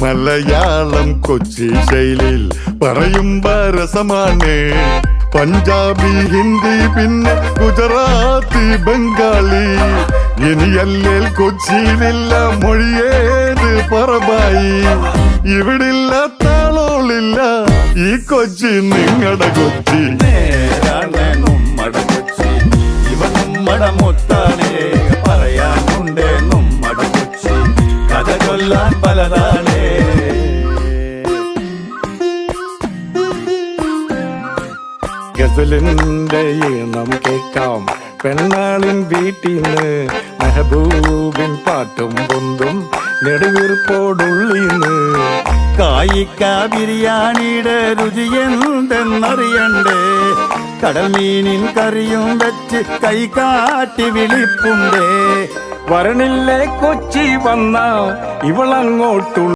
മലയാളം കൊച്ചി ശൈലിയിൽ പറയുമ്പോ രസമാണ് പഞ്ചാബി ഹിന്ദി പിന്നെ ഗുജറാത്തി ബംഗാളി. ഇനിയല്ലേൽ കൊച്ചിയിലില്ല മൊഴിയേത് പറബായി ഇവിടില്ല താളോളില്ല. ഈ കൊച്ചി നിങ്ങളുടെ കൊച്ചി. നേരാണ് നമ്മട കൊച്ചി. ഇവ നമ്മട മുത്താണേ ചൊല്ലാൻ പലതാണേ. ഗസലിന്റെ ഈണം കേൾക്കാം. പെണ്ണാളിൻ വീട്ടിന്ന് മെഹബൂബിൻ പാട്ടും പൊന്തും നെടുവീർപ്പോടുള്ളിന്ന്. കായിക്ക ബിരിയാണിയുടെ രുചി എന്തെന്നറിയണ്ടേ? കടൽ മീനിൻ കറിയും വെച്ച് കൈ കാട്ടി വിളിപ്പുണ്ടേ? വരണില്ലേ കൊച്ചി വന്ന ഇവളങ്ങോട്ടു